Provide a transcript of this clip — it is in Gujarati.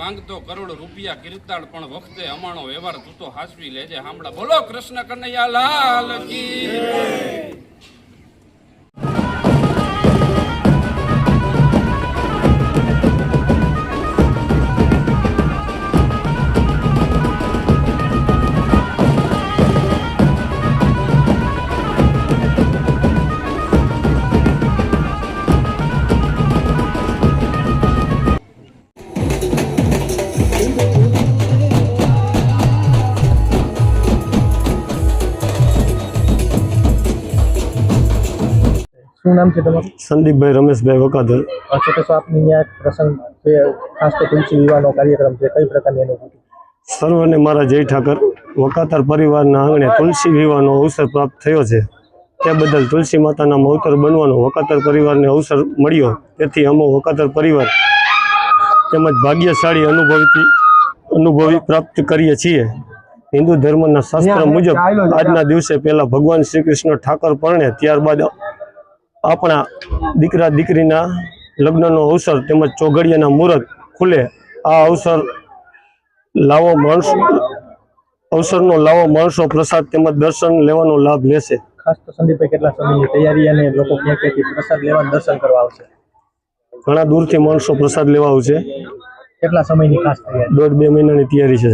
માંગતો કરોડ રૂપિયા કીર્તાળ પણ વખતે અમાણો વ્યવહાર તું તો હાસવી લેજે. હામડા બોલો કૃષ્ણ કનૈયા લાલ કી શું નામ છે તમારું? સંદીપભાઈ રમેશભાઈ વકાદર અચ્છા તો આપની ત્યાં એક પ્રસંગ છે ખાસ તો તુલસી વિવાહનો કાર્યક્રમ છે કઈ પ્રકારની અનુભૂતિ? સર્વને મારા જય ઠાકર. વકાતર પરિવારના આંગણે તુલસી વિવાહનો અવસર પ્રાપ્ત થયો છે. તે બદલ તુલસી માતાના મવતર બનવાનો વકાતર પરિવારને અવસર મળ્યો. તેથી અમો વકાતર પરિવાર તેમજ ભાગ્યશાળી અનુભવથી અનુભવી પ્રાપ્ત કરીએ છીએ. હિન્દુ ધર્મના શાસ્ત્ર મુજબ આજના દિવસે પહેલા ભગવાન શ્રી કૃષ્ણ ઠાકર પરણે ત્યારબાદ આપણા દીકરા દીકરીના લગ્નનો અવસર તેમજ ચોઘડિયાના મુહૂર્ત ખુલે. આ અવસર લાવો માણસો અવસરનો લાવો માણસો પ્રસાદ તેમજ દર્શન લેવાનો લાભ લેશે. ખાસ તો સંદીપભાઈ કેટલા સમયની તૈયારી અને લોકો ક્યાં ક્યાંથી પ્રસાદ લેવા દર્શન કરવા આવશે? ઘણા દૂરથી માણસો પ્રસાદ લેવા આવશે. કેટલા સમયની ખાસ તૈયારી? દોઢ બે મહિનાની તૈયારી છે.